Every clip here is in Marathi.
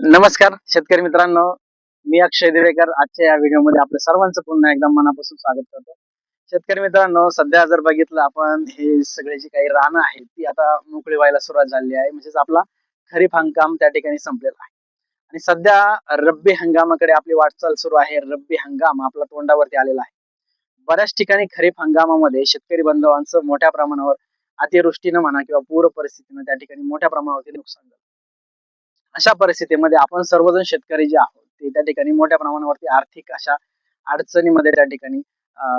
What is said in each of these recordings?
नमस्कार शेतकरी मित्रांनो. मी अक्षय दिवेकर. आजच्या या व्हिडिओमध्ये आपल्या सर्वांचं पुन्हा एकदा मनापासून स्वागत करतो. शेतकरी मित्रांनो सध्या जर बघितलं आपण हे सगळे जी काही रानं आहेत ती आता मोकळी व्हायला सुरुवात झाली आहे. म्हणजेच आपला खरीप हंगाम त्या ठिकाणी संपलेला आहे. आणि सध्या रब्बी हंगामाकडे आपली वाटचाल सुरू आहे. रब्बी हंगाम आपला तोंडावरती आलेला आहे. बऱ्याच ठिकाणी खरीप हंगामामध्ये शेतकरी बांधवांचं मोठ्या प्रमाणावर अतिवृष्टीनं म्हणा किंवा पूर परिस्थितीनं त्या ठिकाणी मोठ्या प्रमाणावरती नुकसान झालं. अशा परिस्थितीमध्ये आपण सर्वजण शेतकरी जे आहोत ते त्या ठिकाणी मोठ्या प्रमाणावरती आर्थिक अशा अडचणीमध्ये त्या ठिकाणी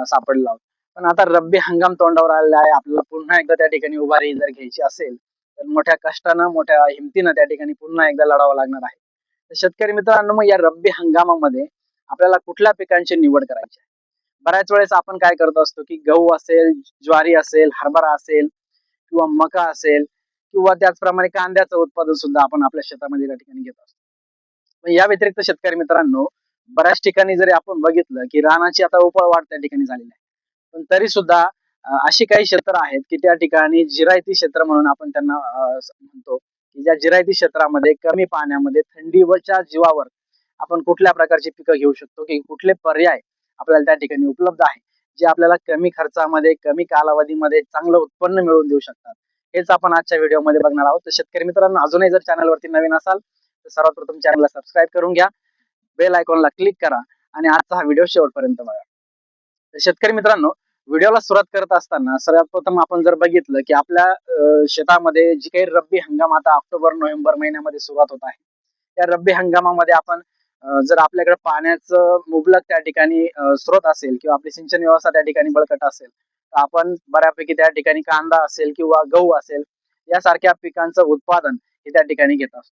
सापडला आहोत. पण आता रब्बी हंगाम तोंडावर आलेला आहे आपल्याला पुन्हा एकदा त्या ठिकाणी उभारी जर घ्यायची असेल तर मोठ्या कष्टानं मोठ्या हिमतीनं त्या ठिकाणी पुन्हा एकदा लढावं लागणार आहे. तर शेतकरी मित्रांनो मग या रब्बी हंगामामध्ये आपल्याला कुठल्या पिकांची निवड करायची आहे? बऱ्याच वेळेस आपण काय करत असतो की गहू असेल ज्वारी असेल हरभरा असेल किंवा मका असेल किंवा त्याचप्रमाणे कांद्याचं उत्पादन सुद्धा आपण आपल्या शेतामध्ये या ठिकाणी घेत असतो. या व्यतिरिक्त शेतकरी मित्रांनो बऱ्याच ठिकाणी जरी आपण बघितलं की रानाची आता उपळ वाढ त्या ठिकाणी झालेली आहे. पण तरी सुद्धा अशी काही क्षेत्र आहेत की त्या ठिकाणी जिरायती क्षेत्र म्हणून आपण त्यांना म्हणतो की ज्या जिरायती क्षेत्रामध्ये कमी पाण्यामध्ये थंडीवरच्या जीवावर आपण कुठल्या प्रकारची पिकं घेऊ शकतो की कुठले पर्याय आपल्याला त्या ठिकाणी उपलब्ध आहे जे आपल्याला कमी खर्चामध्ये कमी कालावधीमध्ये चांगलं उत्पन्न मिळवून देऊ शकतात. हेच आपण आजच्या व्हिडिओमध्ये बघणार आहोत. तर शेतकरी मित्रांनो अजूनही जर चॅनलवरती नवीन असाल तर सर्वात प्रथम चॅनलला सबस्क्राईब करून घ्या. बेल आयकॉनला क्लिक करा आणि आजचा हा व्हिडिओ शेवटपर्यंत बघा. तर शेतकरी मित्रांनो व्हिडिओला सुरुवात करत असताना सर्वात प्रथम आपण जर बघितलं की आपल्या शेतामध्ये जी काही रब्बी हंगाम आता ऑक्टोबर नोव्हेंबर महिन्यामध्ये सुरुवात होत आहे. त्या रब्बी हंगामामध्ये आपण जर आपल्याकडे पाण्याचं मुबलक त्या ठिकाणी स्रोत असेल किंवा आपली सिंचन व्यवस्था त्या ठिकाणी बळकट असेल तर आपण बऱ्यापैकी त्या ठिकाणी कांदा असेल किंवा गहू असेल यासारख्या पिकांचं उत्पादन हे त्या ठिकाणी घेत असतो.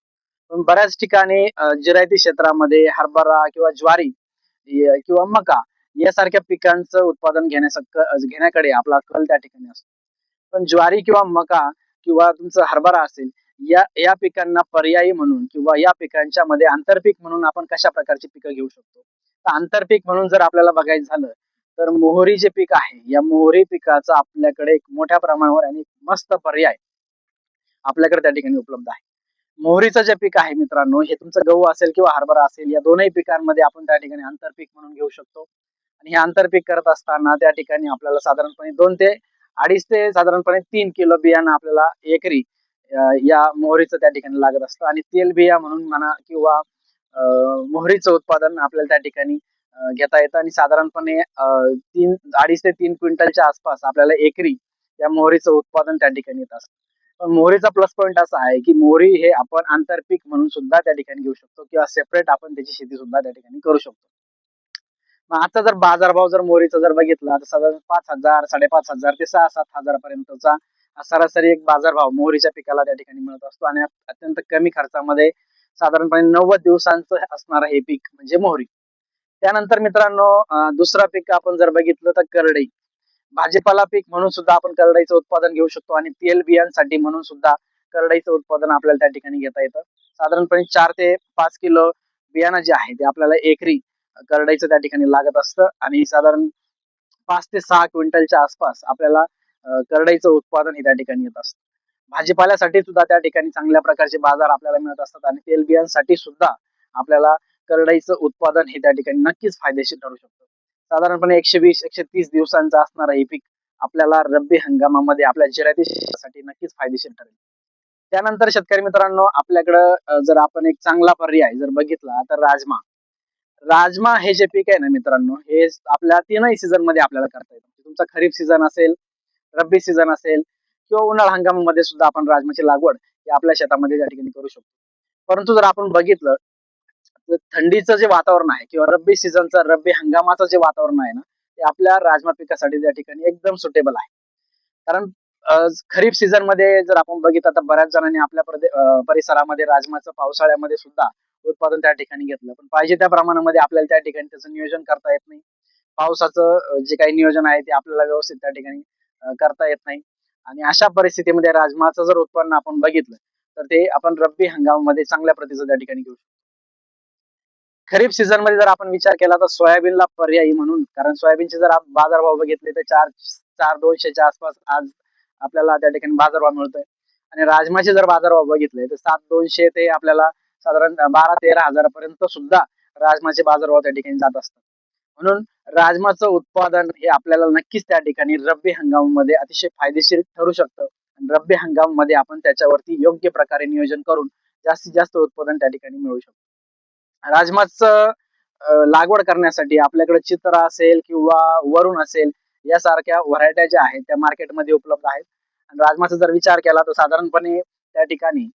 पण बऱ्याच ठिकाणी जिरायती क्षेत्रामध्ये हरभरा किंवा ज्वारी किंवा मका यासारख्या पिकांचं उत्पादन घेण्यास घेण्याकडे आपला कल त्या ठिकाणी असतो. पण ज्वारी किंवा मका किंवा तुमचं हरभरा असेल या या पिकांना पर्यायी म्हणून किंवा या पिकांच्या मध्ये आंतरपीक म्हणून आपण कशा प्रकारची पिकं घेऊ शकतो? तर आंतरपीक म्हणून जर आपल्याला बघायचं झालं तर मोहरी जे पीक आहे या मोहरी पिकाचा आपल्याकडे एक मोठ्या प्रमाणावर आणि मस्त पर्याय आपल्याकडे त्या ठिकाणी उपलब्ध आहे. मोहरीचं जे पीक आहे मित्रांनो हे तुमचं गहू असेल किंवा हरभरा असेल या दोनही पिकांमध्ये आपण त्या ठिकाणी आंतरपीक म्हणून घेऊ शकतो. आणि हे आंतरपीक करत असताना त्या ठिकाणी आपल्याला साधारणपणे दोन ते अडीच ते साधारणपणे तीन किलो बियाणं आपल्याला एकरी या मोहरीचं त्या ठिकाणी लागत असतं. आणि तेल बिया म्हणून म्हणा किंवा मोहरीचं उत्पादन आपल्याला त्या ठिकाणी घेता येतं. आणि साधारणपणे तीन अडीच ते तीन क्विंटलच्या आसपास आपल्याला एकरी या मोहरीचं उत्पादन त्या ठिकाणी येत असतं. पण मोहरीचा प्लस पॉईंट असा आहे की मोहरी हे आपण आंतरपीक म्हणून सुद्धा त्या ठिकाणी घेऊ शकतो किंवा सेपरेट आपण त्याची शेती सुद्धा त्या ठिकाणी करू शकतो. मग आता जर बाजारभाव जर मोहरीचा जर बघितला तर साधारण पाच हजार साडेपाच हजार ते सहा सात हजारापर्यंतचा सरासरी एक बाजारभाव मोहरीच्या पिकाला त्या ठिकाणी मिळत असतो आणि अत्यंत कमी खर्चामध्ये साधारणपणे नव्वद दिवसांचं असणारं हे पीक म्हणजे मोहरी. त्यानंतर मित्रांनो दुसरा पीक आपण जर बघितलं तर करडई. भाजीपाला पीक म्हणून सुद्धा आपण करडईचं उत्पादन घेऊ शकतो आणि तेल बियांसाठी म्हणून सुद्धा करडईचं उत्पादन आपल्याला त्या ठिकाणी घेता येतं. साधारणपणे चार ते पाच किलो बियाणं जे आहे ते आपल्याला एकरी करडईचं त्या ठिकाणी लागत असतं आणि साधारण पाच ते सहा क्विंटलच्या आसपास आपल्याला करडईचं उत्पादन हे त्या ठिकाणी येत असतं. भाजीपाल्यासाठी सुद्धा त्या ठिकाणी चांगल्या प्रकारचे बाजार आपल्याला मिळत असतात आणि तेल बियांसाठी सुद्धा आपल्याला करडईचं उत्पादन हे त्या ठिकाणी नक्कीच फायदेशीर ठरू शकतं. साधारणपणे एकशे वीस एकशे तीस दिवसांचं असणारं हे पीक आपल्याला रब्बी हंगामामध्ये आपल्या जिरायती नक्कीच फायदेशीर ठरेल. त्यानंतर शेतकरी मित्रांनो आपल्याकडं जर आपण एक चांगला पर्याय जर बघितला तर राजमा. राजमा हे जे पीक आहे ना मित्रांनो हे आपल्या तीनही सीझनमध्ये आपल्याला करता येतं. तुमचा खरीप सीझन असेल रब्बी सीझन असेल किंवा उन्हाळा हंगामामध्ये सुद्धा आपण राजमाची लागवड आपल्या शेतामध्ये त्या ठिकाणी करू शकतो. परंतु जर आपण बघितलं तर थंडीचं जे वातावरण आहे किंवा रब्बी सीझनचं रब्बी हंगामाचं जे वातावरण आहे ना ते आपल्या राजमा पिकासाठी त्या ठिकाणी एकदम सुटेबल आहे. कारण खरीप सीझनमध्ये जर आपण बघितलं तर बऱ्याच जणांनी आपल्या परिसरामध्ये राजमाचं पावसाळ्यामध्ये सुद्धा उत्पादन त्या ठिकाणी घेतलं. पण पाहिजे त्या प्रमाणामध्ये आपल्याला त्या ठिकाणी त्याचं नियोजन करता येत नाही. पावसाचं जे काही नियोजन आहे ते आपल्याला व्यवस्थित त्या ठिकाणी करता येत नाही. आणि अशा परिस्थितीमध्ये राजमाचं जर उत्पन्न आपण बघितलं तर ते आपण रब्बी हंगामामध्ये चांगल्या प्रतीचं त्या ठिकाणी घेऊ शकतो. खरीप सीझनमध्ये जर आपण विचार केला तर सोयाबीनला पर्यायी म्हणून कारण सोयाबीनचे जर आप- बाजारभाव बघितले तर चार चार दोनशेच्या आसपास आज आपल्याला त्या ठिकाणी बाजारभाव मिळतोय. आणि राजमाचे जर बाजारभाव बघितले तर सात दोनशे ते आपल्याला साधारण बारा तेरा हजारापर्यंत सुद्धा राजमाचे बाजारभाव त्या ठिकाणी जात असतात. म्हणून राजमाचं उत्पादन हे आपल्याला नक्कीच त्या ठिकाणी रब्बी हंगामामध्ये अतिशय फायदेशीर ठरू शकतं. रब्बी हंगाममध्ये आपण त्याच्यावरती योग्य प्रकारे नियोजन करून जास्तीत जास्त उत्पादन त्या ठिकाणी मिळवू शकतो. राजमाचं लागवड करण्यासाठी आपल्याकडे चित्र असेल किंवा वरुण असेल यासारख्या व्हरायट्या ज्या आहेत त्या मार्केटमध्ये उपलब्ध आहेत. आणि राजमाचा जर विचार केला तर साधारणपणे त्या ठिकाणी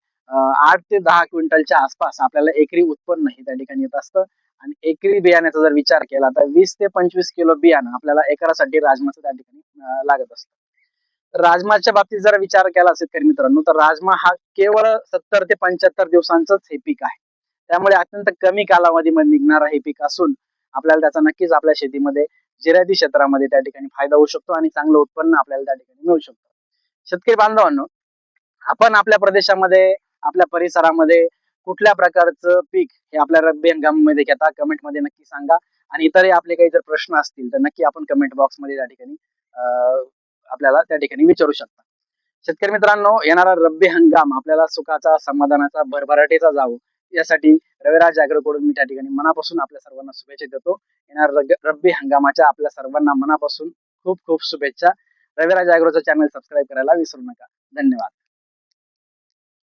आठ ते दहा क्विंटलच्या आसपास आपल्याला एकरी उत्पन्न हे त्या ठिकाणी येत असतं. आणि एकरी बियाण्याचा जर विचार केला तर वीस ते पंचवीस किलो बियाणं आपल्याला एकरासाठी राजमाचं त्या ठिकाणी लागत असतं. राजमाच्या बाबतीत जर विचार केला शेतकरी मित्रांनो तर राजमा हा केवळ सत्तर ते पंच्याहत्तर दिवसांचंच हे पीक आहे. त्यामुळे अत्यंत कमी कालावधीमध्ये निघणारं हे पीक असून आपल्याला त्याचा नक्कीच आपल्या शेतीमध्ये जिरायती क्षेत्रामध्ये त्या ठिकाणी फायदा होऊ शकतो आणि चांगलं उत्पन्न आपल्याला त्या ठिकाणी मिळू शकतो. शेतकरी बांधवांनो आपण आपल्या प्रदेशामध्ये आपल्या परिसरामध्ये कुठल्या प्रकारचं पीक हे आपल्या रब्बी हंगामामध्ये घेता कमेंटमध्ये नक्की सांगा. आणि इतरही आपले काही जर प्रश्न असतील तर नक्की आपण कमेंट बॉक्समध्ये त्या ठिकाणी आपल्याला त्या ठिकाणी विचारू शकता. शेतकरी मित्रांनो येणारा रब्बी हंगाम आपल्याला सुखाचा समाधानाचा भरभराटीचा जावो यासाठी रविराजकडून मी त्या ठिकाणी मनापासून आपल्या सर्वांना शुभेच्छा देतो. येणार रब्बी हंगामाच्या आपल्या सर्वांना मनापासून खूप खूप शुभेच्छा. रविराज अॅग्रोचं चॅनल सबस्क्राईब करायला विसरू नका. धन्यवाद.